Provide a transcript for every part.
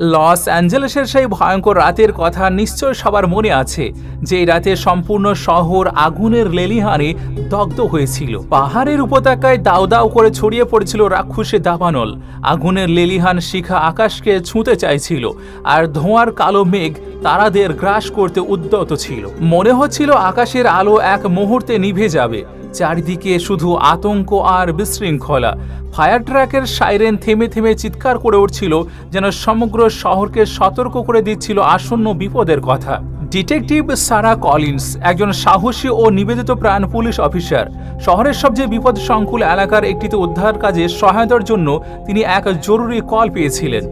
Loss অ্যাঞ্জেলেসের সেই ভয়ঙ্কর রাতের কথা নিশ্চয় সবার মনে আছে, যে রাতে সম্পূর্ণ শহর আগুনের লেলিহানে দগ্ধ হয়েছিল। পাহাড়ের উপত্যকায় দাউ দাউ করে ছড়িয়ে পড়েছিল রাক্ষসে দাবানল। আগুনের লেলিহান শিখা আকাশকে ছুঁতে চাইছিল, আর ধোঁয়ার কালো মেঘ তারাদের গ্রাস করতে উদ্যত ছিল। মনে হচ্ছিল আকাশের আলো এক মুহূর্তে নিভে যাবে। চারিদিকে শুধু আতঙ্ক আর বিশৃঙ্খলা। ফায়ার ট্রাকের সাইরেন থেমে থেমে চিৎকার করে উঠছিল, যেন সমগ্র শহরকে সতর্ক করে দিচ্ছিল আসন্ন বিপদের কথা। ডিটেকটিভ সারা কলিন্স, একজন সাহসী ও নিবেদিত প্রাণ পুলিশ অফিসার। শহরের সবচেয়ে বিপদ সংকুল এলাকার একটিতে উদ্ধার কাজে সহায়তার জন্য তিনি এক জরুরি কল পেয়েছিলেন।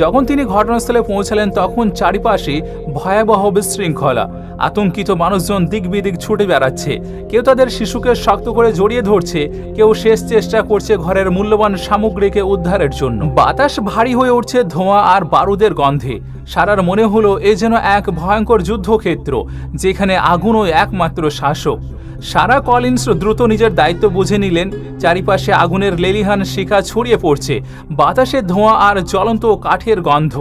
যখন তিনি ঘটনাস্থলে পৌঁছালেন, তখন চারিপাশে ভয়াবহ বিশৃঙ্খলা। আতঙ্কিত মানুষজন দিক বিদিক ছুটে বেড়াচ্ছে। কেউ তাদের শিশুকে শক্ত করে জড়িয়ে ধরছে, কেউ শেষ চেষ্টা করছে ঘরের মূল্যবান সামগ্রীকে উদ্ধারের জন্য। বাতাস ভারী হয়ে উঠছে ধোঁয়া আর বারুদের গন্ধে। সারার মনে হলো এ যেন এক ভয়ঙ্কর যুদ্ধক্ষেত্র, যেখানে আগুনও একমাত্র শাসক। সারা কলিন্স দ্রুত নিজের দায়িত্ব বুঝে নিলেন, চারিপাশে আগুনের লেলিহান শিখা ছড়িয়ে পড়ছে। বাতাসে ধোঁয়া আর জ্বলন্ত কাঠের গন্ধ।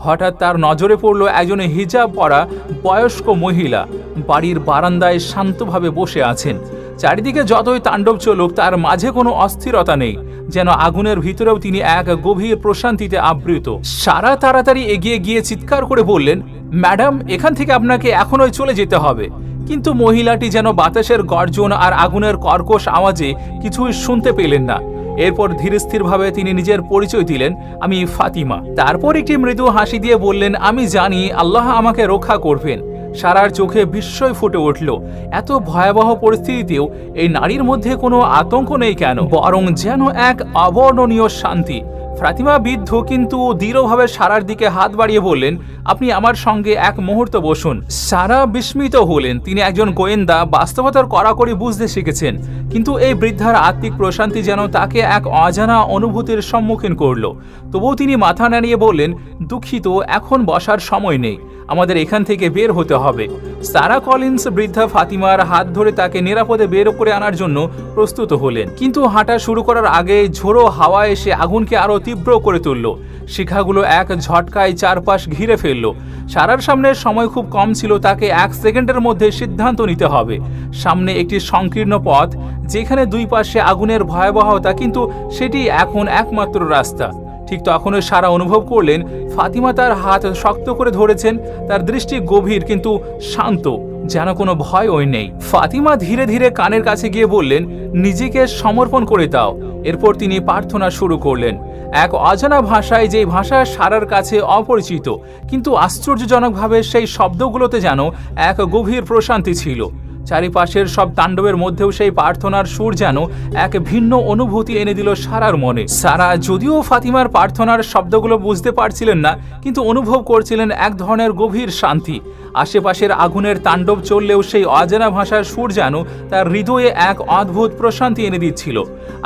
হঠাৎ তার নজরে পড়ল একজন হিজাব পরা বয়স্ক মহিলা। বাড়ির বারান্দায় শান্তভাবে বসে আছেন। চারিদিকে যতই তাণ্ডব চলুক, তার মাঝে কোনো অস্থিরতা নেই। যেন আগুনের ভিতরেও তিনি এক গভীর প্রশান্তিতে আবৃত। সারা তাড়াতাড়ি এগিয়ে গিয়ে চিৎকার করে বললেন, ম্যাডাম, এখান থেকে আপনাকে এখনই চলে যেতে হবে। কিন্তু মহিলাটি যেন বাতাসের গর্জন আর আগুনের কর্কশ আওয়াজে কিছুই শুনতে পেলেন না। এরপর ধীরস্থিরভাবে তিনি নিজের পরিচয় দিলেন, আমি ফাতিমা। তারপর একটি মৃদু হাসি দিয়ে বললেন, আমি জানি আল্লাহ আমাকে রক্ষা করবেন। সারার চোখে বিস্ময় ফুটে উঠল। এত ভয়াবহ পরিস্থিতিতেও এই নারীর মধ্যে কোনো আতঙ্ক নেই কেন? বরং যেন এক অবর্ণনীয় শান্তি। ফাতিমা বৃদ্ধ কিন্তু দৃঢ়ভাবে সারার দিকে হাত বাড়িয়ে বললেন, আপনি আমার সঙ্গে এক মুহূর্ত বসুন। সারা বিস্মিত হলেন। তিনি একজন গোয়েন্দা, বাস্তবতার কড়াকড়ি বুঝতে শিখেছেন। কিন্তু এই বৃদ্ধার আত্মিক প্রশান্তি যেন তাকে এক অজানা অনুভূতির সম্মুখীন করল। তবুও তিনি মাথা নাড়িয়ে বললেন, দুঃখিত, এখন বসার সময় নেই। আমাদের এখান থেকে বের হতে হবে। সারা কলিন্স বৃদ্ধা ফাতিমার হাত ধরে তাকে নিরাপদে বের করে আনার জন্য প্রস্তুত হলেন। কিন্তু হাঁটা শুরু করার আগে ঝোড়ো হাওয়া এসে আগুনকে আরও তীব্র করে তুলল। শিখাগুলো এক ঝটকায় চারপাশ ঘিরে ফেলল। সারার সামনে সময় খুব কম ছিল, তাকে এক সেকেন্ডের মধ্যে সিদ্ধান্ত নিতে হবে। সামনে একটি সংকীর্ণ পথ, যেখানে দুই পাশে আগুনের ভয়াবহতা, কিন্তু সেটি এখন একমাত্র রাস্তা। ঠিক তখনই সারা অনুভব করলেন ফাতিমা তার হাত শক্ত করে ধরেছেন, তার দৃষ্টি গভীর কিন্তু শান্ত, যেন কোনো ভয় ওই নেই। ফাতিমা ধীরে ধীরে কানের কাছে গিয়ে বললেন, নিজেকে সমর্পণ করে দাও। এরপর তিনি প্রার্থনা শুরু করলেন। এক অজানা ভাষায় যে ভাষা সারার কাছে অপরিচিত, কিন্তু আশ্চর্যজনকভাবে সেই শব্দগুলোতে যেন এক গভীর প্রশান্তি ছিল। চারিপাশের সব তাণ্ডবের মধ্যেও সেই প্রার্থনার সুর যেন এক ভিন্ন অনুভূতি এনে দিল সারার মনে। সারা যদিও ফাতিমার প্রার্থনার শব্দগুলো বুঝতে পারছিলেন না, কিন্তু অনুভব করছিলেন এক ধরনের গভীর শান্তি। আশেপাশের আগুনের তাণ্ডব চললেও সেই অজানা ভাষার সুর যেন তার হৃদয়ে এক অদ্ভুত প্রশান্তি এনে দিচ্ছিল।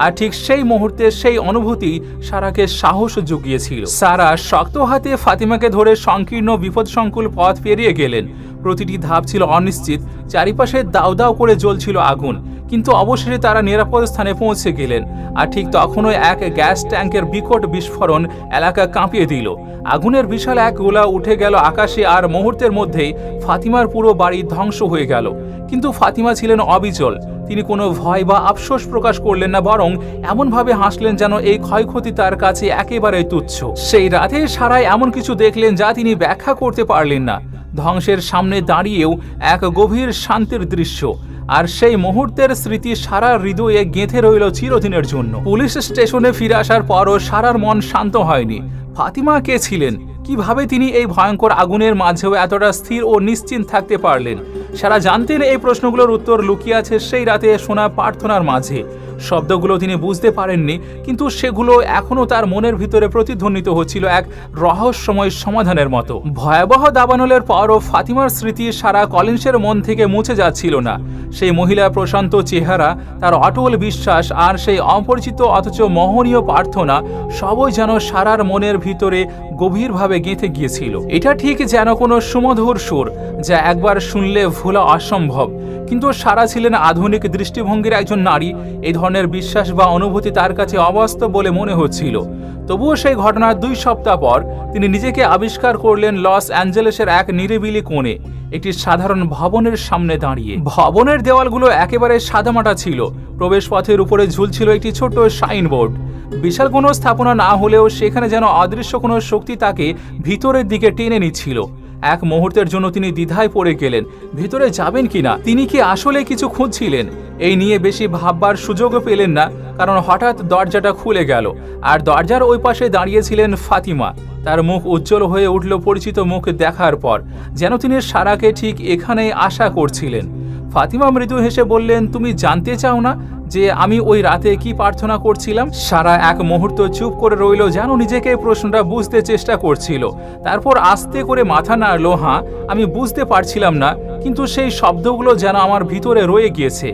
আর ঠিক সেই মুহূর্তে সেই অনুভূতি সারাকে সাহস জুগিয়েছিল। সারা শক্ত হাতে ফাতিমাকে ধরে সংকীর্ণ বিপদসংকুল পথ পেরিয়ে গেলেন। প্রতিটি ধাপ ছিল অনিশ্চিত, চারিপাশে দাউ দাউ করে জ্বলছিল আগুন, কিন্তু অবশেষে তারা নিরাপদ স্থানে পৌঁছে গেলেন, আর ঠিক তখনই এক গ্যাস ট্যাঙ্কের বিকট বিস্ফোরণ এলাকা কাঁপিয়ে দিল। আগুনের বিশাল এক গোলা উঠে গেল আকাশে আর মুহূর্তের মধ্যেই ফাতিমার পুরো বাড়ি ধ্বংস হয়ে গেল। কিন্তু ফাতিমা ছিলেন অবিচল, তিনি কোনো ভয় বা আফসোস প্রকাশ করলেন না, বরং এমনভাবে হাসলেন যেন এই ক্ষয়ক্ষতি তার কাছে একেবারে তুচ্ছ। সেই রাতে সারায় এমন কিছু দেখলেন যা তিনি ব্যাখ্যা করতে পারলেন না। ধ্বংসের সামনে দাঁড়িয়েও এক গভীর শান্তির দৃশ্য। আর সেই মুহূর্তের স্মৃতি সারা হৃদয়ে গেঁথে রইল চিরদিনের জন্য। পুলিশ স্টেশনে ফিরে আসার পরও সারার মন শান্ত হয়নি। ফাতিমা কে ছিলেন? কীভাবে তিনি এই ভয়ঙ্কর আগুনের মাঝেও এতটা স্থির ও নিশ্চিন্ত থাকতে পারলেন? সারা জানতেন এই প্রশ্নগুলোর উত্তর লুকিয়ে আছে সেই রাতে শোনা প্রার্থনার মাঝে। শব্দগুলো তিনি বুঝতে পারেননি, কিন্তু সেগুলো এখনও তার মনের ভিতরে প্রতিধ্বনিত হচ্ছিল এক রহস্যময় সমাধানের মতো। ভয়াবহ দাবানলের পরও ফাতিমার স্মৃতি সারা কলিন্সের মন থেকে মুছে যাচ্ছিল না। সেই মহিলা প্রশান্ত চেহারা, তার অটল বিশ্বাস আর সেই অপরিচিত অথচ মোহনীয় প্রার্থনা সবই যেন সারার মনের ভিতরে গভীরভাবে গেঁথে গিয়েছিল। এটা ঠিক যেন কোনো সুমধুর সুর, যা একবার শুনলে ভোলা অসম্ভব। কিন্তু সারা ছিলেন আধুনিক দৃষ্টিভঙ্গির একজন নারী। এই ধরনের বিশ্বাস বা অনুভূতি তার কাছে অবাস্তব বলে মনে হচ্ছিল। তবুও সেই ঘটনার দুই সপ্তাহ পর তিনি নিজেকে আবিষ্কার করলেন লস অ্যাঞ্জেলেসের এক নিরিবিলি কোণে, একটি সাধারণ ভবনের সামনে দাঁড়িয়ে। ভবনের দেওয়ালগুলো একেবারে সাদামাটা ছিল। প্রবেশপথের উপরে ঝুলছিল একটি ছোট্ট সাইনবোর্ড। বিশাল কোনো স্থাপনা না হলেও সেখানে যেন অদৃশ্য কোনো শক্তি তাকে ভিতরের দিকে টেনে নিচ্ছিল। এক মুহূর্তের জন্য তিনি দ্বিধায় পড়ে গেলেন, ভিতরে যাবেন কিনা, তিনি কি আসলে কিছু খুঁজছিলেন? এই নিয়ে বেশি ভাববার সুযোগও পেলেন না, কারণ হঠাৎ দরজাটা খুলে গেল, আর দরজার ওই পাশে দাঁড়িয়েছিলেন ফাতিমা। তার মুখ উজ্জ্বল হয়ে উঠল পরিচিত মুখ দেখার পর, যেন তিনি সারাকে ঠিক এখানেই আশা করছিলেন। ফাতিমা মৃদু হেসে বললেন, তুমি জানতে চাও না? যে আমি ওই রাতে কি প্রার্থনা করছিলাম? সারা এক মুহূর্ত চুপ করে রইল যেন নিজেকে প্রশ্নটা বুঝতে চেষ্টা করছিল। তারপর আস্তে করে মাথা নাড়লো, হাঁ, আমি বুঝতে পারছিলাম না, কিন্তু সেই শব্দগুলো যেন আমার ভিতরে রয়ে গিয়েছে।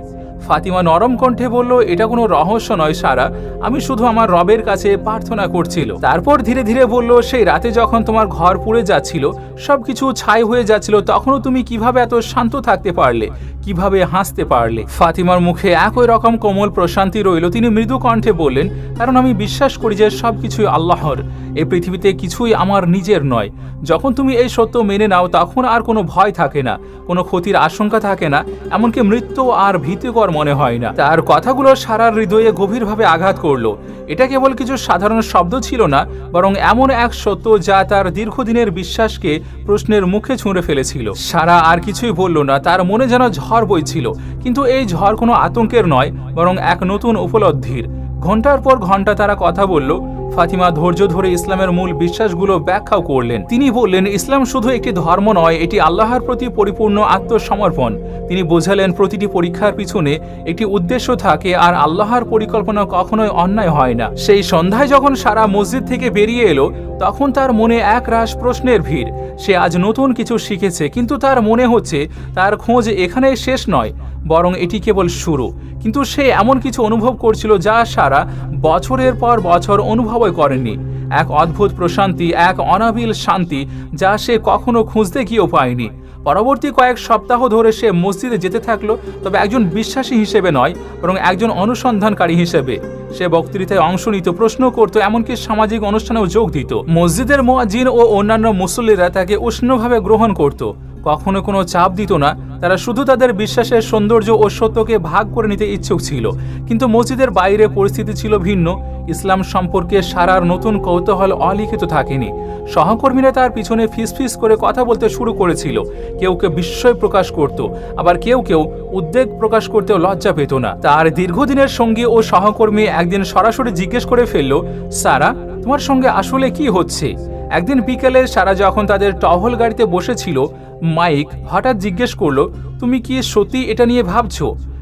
ফাতিমা নরম কণ্ঠে বলল, এটা কোনো রহস্য নয়, সারা। আমি শুধু আমার রবের কাছে প্রার্থনা করছিল। তারপর ধীরে ধীরে বলল, সেই রাতে যখন তোমার ঘর পুড়ে যাচ্ছিল, সবকিছু ছাই হয়ে যাচ্ছিল, তখনও তুমি কীভাবে এত শান্ত থাকতে পারলে? কীভাবে হাসতে পারলে? ফাতিমার মুখে একই রকম কোমল প্রশান্তি রইল। তিনি মৃদু কণ্ঠে বললেন, কারণ আমি বিশ্বাস করি যে সবকিছুই আল্লাহর। এই পৃথিবীতে কিছুই আমার নিজের নয়। যখন তুমি এই সত্য মেনে নাও, তখন আর কোনো ভয় থাকে না, কোনো ক্ষতির আশঙ্কা থাকে না, এমনকি মৃত্যু আর ভীতিকর মনে হয় না। তার কথাগুলো সারা হৃদয়ে গভীরভাবে আঘাত করল। এটা কেবল কিছু সাধারণ শব্দ ছিল না, বরং এমন এক সত্য যা তার দীর্ঘদিনের বিশ্বাসকে প্রশ্নের মুখে ছুঁড়ে ফেলেছিল। সারা আর কিছুই বলল না, তার মনে যেন ঝড় বইছিল। কিন্তু এই ঝড় কোনো আতঙ্কের নয়, বরং এক নতুন উপলব্ধির। ঘণ্টার পর ঘণ্টা তারা কথা বলল ফাতিমা ধৈর্য ধরে ইসলামের মূল বিশ্বাসগুলো ব্যাখ্যাও করলেন। তিনি বললেন, ইসলাম শুধু একটি ধর্ম নয়, এটি আল্লাহর প্রতি পরিপূর্ণ আত্মসমর্পণ। তিনি বোঝালেন, প্রতিটি পরীক্ষার পিছনে একটি উদ্দেশ্য থাকে, আর আল্লাহর পরিকল্পনা কখনোই অন্যায় হয় না। সেই সন্ধ্যায় যখন সারা মসজিদ থেকে বেরিয়ে এলো, তখন তার মনে এক রাশ প্রশ্নের ভিড়। সে আজ নতুন কিছু শিখেছে, কিন্তু তার মনে হচ্ছে, তার খোঁজ এখানেই শেষ নয়। বরং এটি কেবল শুরু। কিন্তু সে এমন কিছু অনুভব করছিল যা সারা বছরের পর বছর অনুভবই করেনি। এক অদ্ভুত প্রশান্তি, এক অনাবিল শান্তি যা সে কখনো খুঁজতে গিয়েও পায়নি। পরবর্তী কয়েক সপ্তাহ ধরে সে মসজিদে যেতে থাকল, তবে একজন বিশ্বাসী হিসেবে নয়, বরং একজন অনুসন্ধানকারী হিসেবে। সে বক্তৃতায় অংশ নিত, প্রশ্ন করত, এমনকি সামাজিক অনুষ্ঠানেও যোগ দিত। মসজিদের মোয়াজিন ও অন্যান্য মুসল্লিরা তাকে উষ্ণভাবে গ্রহণ করত। কখনো কোনো চাপ দিত না। তারা শুধু তাদের বিশ্বাসের সৌন্দর্য ও সত্যকে ভাগ করে নিতে ইচ্ছুক ছিল। কিন্তু মসজিদের বাইরে পরিস্থিতি ছিল ভিন্ন। ইসলাম সম্পর্কে সারার নতুন কৌতূহল অলিখিত থাকেনি। সহকর্মীরা তার পিছনে ফিসফিস করে কথা বলতে শুরু করেছিল। কেউ কেউ বিস্ময় প্রকাশ করত, আবার কেউ কেউ উদ্বেগ প্রকাশ করতেও লজ্জা পেত না। তার দীর্ঘদিনের সঙ্গী ও সহকর্মী একদিন সরাসরি জিজ্ঞেস করে ফেলল, সারা, তোমার সঙ্গে আসলে কি হচ্ছে? একদিন বিকেলে সারা যখন তাদের টহল গাড়িতে বসেছিল মাইক হঠাৎ জিজ্ঞেস করল, তুমি কি সত্যি এটা নিয়ে ভাবছ?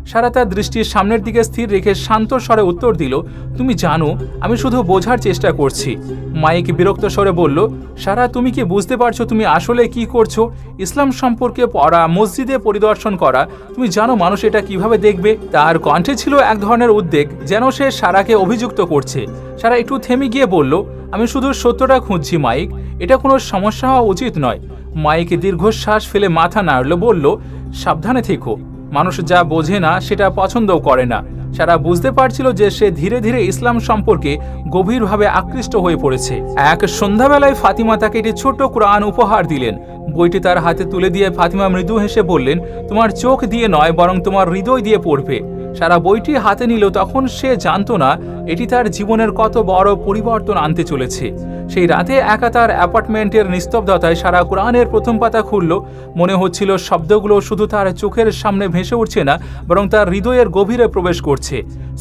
সারা তার দৃষ্টির সামনের দিকে স্থির রেখে শান্ত স্বরে উত্তর দিল, তুমি জানো, আমি শুধু বোঝার চেষ্টা করছি। মাইক বিরক্ত স্বরে বলল, সারা, তুমি কি বুঝতে পারছ তুমি আসলে কি করছ? ইসলাম সম্পর্কে পড়া, মসজিদে পরিদর্শন করা, তুমি জানো মানুষ এটা কীভাবে দেখবে? তার কণ্ঠে ছিল এক ধরনের উদ্বেগ, যেন সে সারাকে অভিযুক্ত করছে। সারা একটু থেমে গিয়ে বলল, আমি শুধু সত্যটা খুঁজছি, মাইক। এটা কোনো সমস্যা হওয়া উচিত নয়। মাইক দীর্ঘশ্বাস ফেলে মাথা নাড়ল, বলল, সাবধানে থেকো। মানুষ যা বোঝে না, সেটা পছন্দও করে না। সারা বুঝতে পারছিল যে সে ধীরে ধীরে ইসলাম সম্পর্কে গভীরভাবে আকৃষ্ট হয়ে পড়েছে। এক সন্ধ্যাবেলায় ফাতিমা তাকে একটি ছোট কোরআন উপহার দিলেন। বইটি তার হাতে তুলে দিয়ে ফাতিমা মৃদু হেসে বললেন, তোমার চোখ দিয়ে নয়, বরং তোমার হৃদয় দিয়ে পড়বে। সারা বইটি হাতে নিল, তখন সে জানতো না, এটি তার জীবনের কত বড় পরিবর্তন আনতে চলেছে। সেই রাতে একা তার অ্যাপার্টমেন্টের নিস্তব্ধতায় সারা কোরআনের প্রথম পাতা খুলল। মনে হচ্ছিল শব্দগুলো শুধু তার চোখের সামনে ভেসে উঠছে না, বরং তার হৃদয়ের গভীরে প্রবেশ করছে।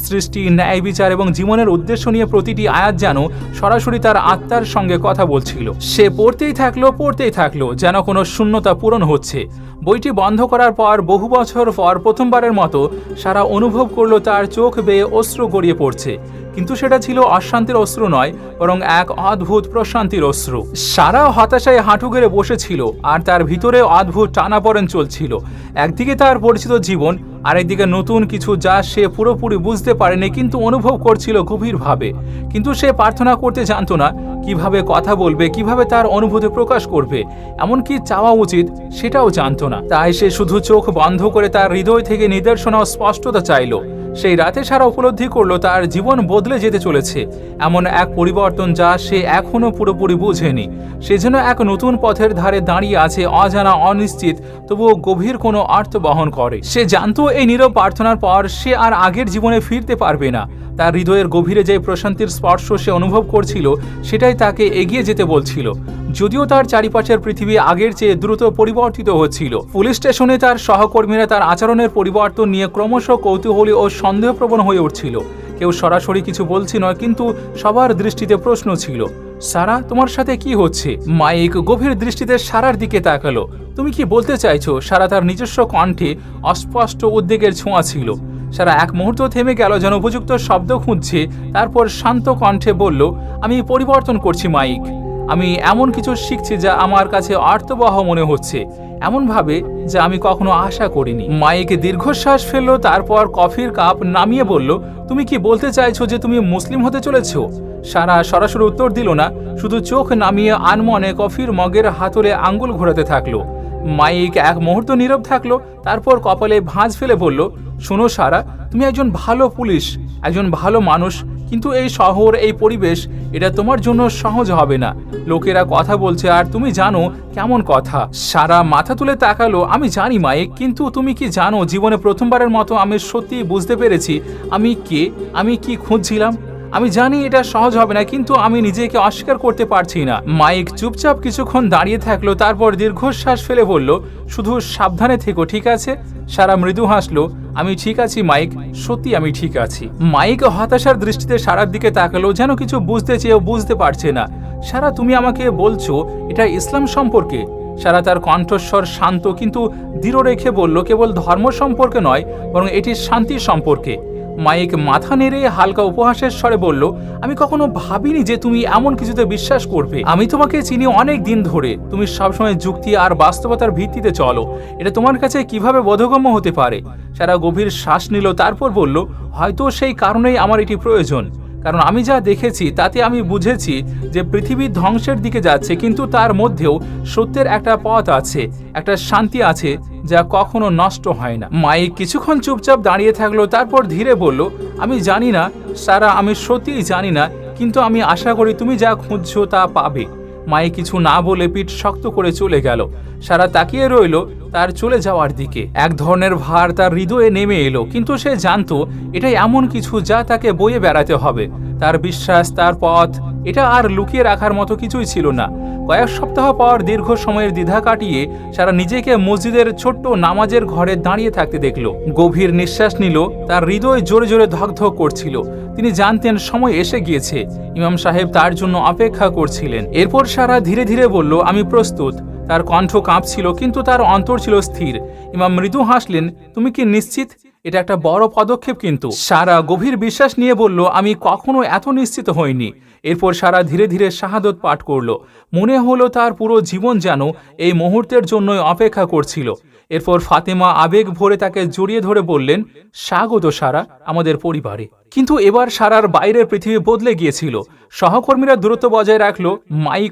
সৃষ্টি, ন্যায় বিচার এবং জীবনের উদ্দেশ্য নিয়ে প্রতিটি আয়াত যেন সরাসরি তার আত্মার সঙ্গে কথা বলছিল। সে পড়তেই থাকল পড়তেই থাকল, যেন কোনো শূন্যতা পূরণ হচ্ছে। বইটি বন্ধ করার পর বহু বছর পর প্রথমবারের মতো সারা অনুভব করল তার চোখ বেয়ে অশ্রু গড়িয়ে পড়ছে। কিন্তু সেটা ছিল অশান্তির অশ্রু নয়, বরং এক অদ্ভুত প্রশান্তির অশ্রু। সারা হতাশায় হাঁটু গেড়ে বসেছিল, আর তার ভিতরে অদ্ভুত টানাপড়েন চলছিল। একদিকে তার পরিচিত জীবন, আরেকদিকে নতুন কিছু যা সে পুরোপুরি বুঝতে পারেনি কিন্তু অনুভব করছিল গভীরভাবে। কিন্তু সে প্রার্থনা করতে জানতো না, কীভাবে কথা বলবে, কীভাবে তার অনুভূতি প্রকাশ করবে, এমনকি চাওয়া উচিত সেটাও জানতো না। তাই সে শুধু চোখ বন্ধ করে তার হৃদয় থেকে নিদর্শনা স্পষ্টতা চাইল। সেই রাতে সারা উপলব্ধি করল তার জীবন বদলে যেতে চলেছে। এমন এক পরিবর্তন যা সে এখনও পুরোপুরি বুঝেনি। সে যেন এক নতুন পথের ধারে দাঁড়িয়ে আছে অজানা, অনিশ্চিত, তবুও গভীর কোনো অর্থ বহন করে। সে জানতো এই নীরব প্রার্থনার পর সে আর আগের জীবনে ফিরতে পারবে না। তার হৃদয়ের গভীরে যে প্রশান্তির স্পর্শ সে অনুভব করছিল, সেটাই তাকে এগিয়ে যেতে বলছিল। যদিও তার চারিপাশের পৃথিবী আগের চেয়ে দ্রুত পরিবর্তিত হচ্ছিল। পুলিশ স্টেশনে তার সহকর্মীরা তার আচরণের পরিবর্তন নিয়ে ক্রমশ কৌতূহলী ও সন্দেহপ্রবণ হয়ে উঠছিল। কেউ সরাসরি কিছু বলছি নয়, কিন্তু সবার দৃষ্টিতে প্রশ্ন ছিল, সারা, তোমার সাথে কি হচ্ছে? মাইক গভীর দৃষ্টিতে সারার দিকে তাকালো। তুমি কি বলতে চাইছো? সারা তার নিজস্ব কণ্ঠে অস্পষ্ট উদ্বেগের ছোঁয়া ছিল। সারা এক মুহূর্ত থেমে গেল যেন উপযুক্ত শব্দ খুঁজছে, তারপর শান্ত কণ্ঠে বলল, আমি পরিবর্তন করছি, মাইক। আমি এমন কিছু শিখছি যা আমার কাছে অর্থবহ মনে হচ্ছে, এমনভাবে যা আমি কখনো আশা করিনি। মায়েকে দীর্ঘশ্বাস ফেলল, তারপর কফির কাপ নামিয়ে বলল, তুমি কি বলতে চাইছো যে তুমি মুসলিম হতে চলেছো? সারা সরাসরি উত্তর দিল না, শুধু চোখ নামিয়ে আনমনে কফির মগের হাতলে আঙ্গুল ঘোরাতে থাকল। মাইক এক মুহূর্ত নীরব থাকল, তারপর কপালে ভাঁজ ফেলে বলল, শোনো সারা, তুমি একজন ভালো পুলিশ, একজন ভালো মানুষ কিন্তু এই শহর, এই পরিবেশ, এটা তোমার জন্য সহজ হবে না। লোকেরা কথা বলছে, আর তুমি জানো কেমন কথা? সারা মাথা তুলে তাকালো, আমি জানি মাইক, কিন্তু তুমি কি জানো জীবনে প্রথমবারের মতো আমি সত্যি বুঝতে পেরেছি আমি কে, আমি কি খুঁজছিলাম? আমি জানি এটা সহজ হবে না, কিন্তু আমি নিজেকে অস্বীকার করতে পারছি না। মাইক চুপচাপ কিছুক্ষণ দাঁড়িয়ে থাকল, তারপর দীর্ঘশ্বাস ফেলে বলল, শুধু সাবধানে থেকো, ঠিক আছে? সারা মৃদু হাসলো আমি ঠিক আছি, মাইক। সত্যি আমি ঠিক আছি। মাইক হতাশার দৃষ্টিতে সারার দিকে তাকালো যেন কিছু বুঝতে চেয়েও বুঝতে পারছে না। সারা, তুমি আমাকে বলছো, এটা ইসলাম সম্পর্কে। সারা তার কণ্ঠস্বর শান্ত কিন্তু দৃঢ় রেখে বলল, কেবল ধর্ম সম্পর্কে নয়, বরং এটি শান্তি সম্পর্কে। মাইক মাথা নেড়ে হালকা উপহাসের স্বরে বলল, আমি কখনো ভাবিনি যে তুমি এমন কিছুতে বিশ্বাস করবে। আমি তোমাকে চিনি অনেক দিন ধরে। তুমি সবসময় যুক্তি আর বাস্তবতার ভিত্তিতে চলো। এটা তোমার কাছে কীভাবে বোধগম্য হতে পারে? সারা গভীর শ্বাস নিল, তারপর বলল, হয়তো সেই কারণেই আমার এটি প্রয়োজন। কারণ আমি যা দেখেছি, তাতে আমি বুঝেছি যে পৃথিবী ধ্বংসের দিকে যাচ্ছে, কিন্তু তার মধ্যেও সত্যের একটা পথ আছে, একটা শান্তি আছে, যা কখনো নষ্ট হয় না। মাইক কিছুক্ষণ চুপচাপ দাঁড়িয়ে থাকল, তারপর ধীরে বলল, আমি জানি না, সারা আমি সত্যিই জানি না, কিন্তু আমি আশা করি তুমি যা খুঁজছো তা পাবে। মায়ে কিছু না বলে পিঠ শক্ত করে চলে গেল। সারা তাকিয়ে রইল তার চলে যাওয়ার দিকে। এক ধরনের ভার তার হৃদয়ে নেমে এলো, কিন্তু সে জানতো এটাই এমন কিছু যা তাকে বয়ে বেড়াতে হবে। তার বিশ্বাস, তার পথ, এটা আর লুকিয়ে রাখার মতো কিছুই ছিল না। কয়েক সপ্তাহ পর দীর্ঘ সময়ের দ্বিধা কাটিয়ে সারা নিজেকে মসজিদের ছোট্ট নামাজের ঘরে দাঁড়িয়ে থাকতে দেখল। গভীর নিঃশ্বাস নিল, তার হৃদয় জোরে জোরে ধকধক করছিল। তিনি জানতেন সময় এসে গিয়েছে। ইমাম সাহেব তার জন্য অপেক্ষা করছিলেন। এরপর সারা ধীরে ধীরে বলল, আমি প্রস্তুত। তার কণ্ঠ কাঁপছিল, কিন্তু তার অন্তর ছিল স্থির। ইমাম মৃদু হাসলেন, তুমি কি নিশ্চিত? এটা একটা বড় পদক্ষেপ কিন্তু। সারা গভীর বিশ্বাস নিয়ে বলল, আমি কখনো এত নিশ্চিত হইনি। এরপর সারা ধীরে ধীরে শাহাদত পাঠ করল। মনে হলো তার পুরো জীবন যেন এই মুহূর্তের জন্যই অপেক্ষা করছিল। এরপর ফাতেমা আবেগ ভরে তাকে জড়িয়ে ধরে বললেন, স্বাগত সারা আমাদের পরিবারে। কিন্তু এবার সারার বাইরের পৃথিবী বদলে গিয়েছিল। সহকর্মীরা দূরত্ব বজায় রাখল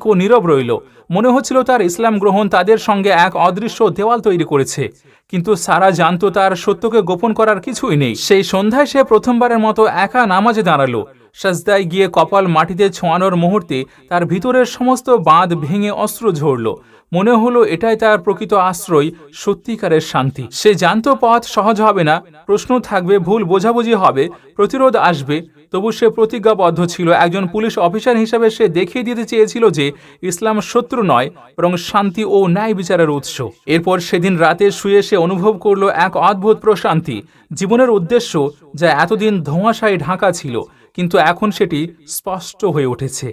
ও নীরব রইল। মনে হচ্ছিল তার ইসলাম গ্রহণ তাদের সঙ্গে এক অদৃশ্য দেওয়াল তৈরি করেছে। কিন্তু সারা জানতো তার সত্যকে গোপন করার কিছুই নেই। সেই সন্ধ্যায় সে প্রথমবারের মতো একা নামাজে দাঁড়াল। সাজদায় গিয়ে কপাল মাটিতে ছোঁয়ানোর মুহূর্তে তার ভিতরের সমস্ত বাঁধ ভেঙে অস্ত্র ঝরল। মনে হলো এটাই তার প্রকৃত আশ্রয়, সত্যিকারের শান্তি। সে জানতো পথ সহজ হবে না, প্রশ্ন থাকবে, ভুল বোঝাবুঝি হবে, প্রতিরোধ আসবে, তবু সে প্রতিজ্ঞাবদ্ধ ছিল। একজন পুলিশ অফিসার হিসেবে সে দেখিয়ে দিতে চেয়েছিল যে ইসলাম শত্রু নয়, বরং শান্তি ও ন্যায় বিচারের উৎস। এরপর সেদিন রাতে শুয়ে সে অনুভব করল এক অদ্ভুত প্রশান্তি। জীবনের উদ্দেশ্য যা এতদিন ধোঁয়াশায় ঢাকা ছিল, কিন্তু এখন সেটি স্পষ্ট হয়ে উঠেছে।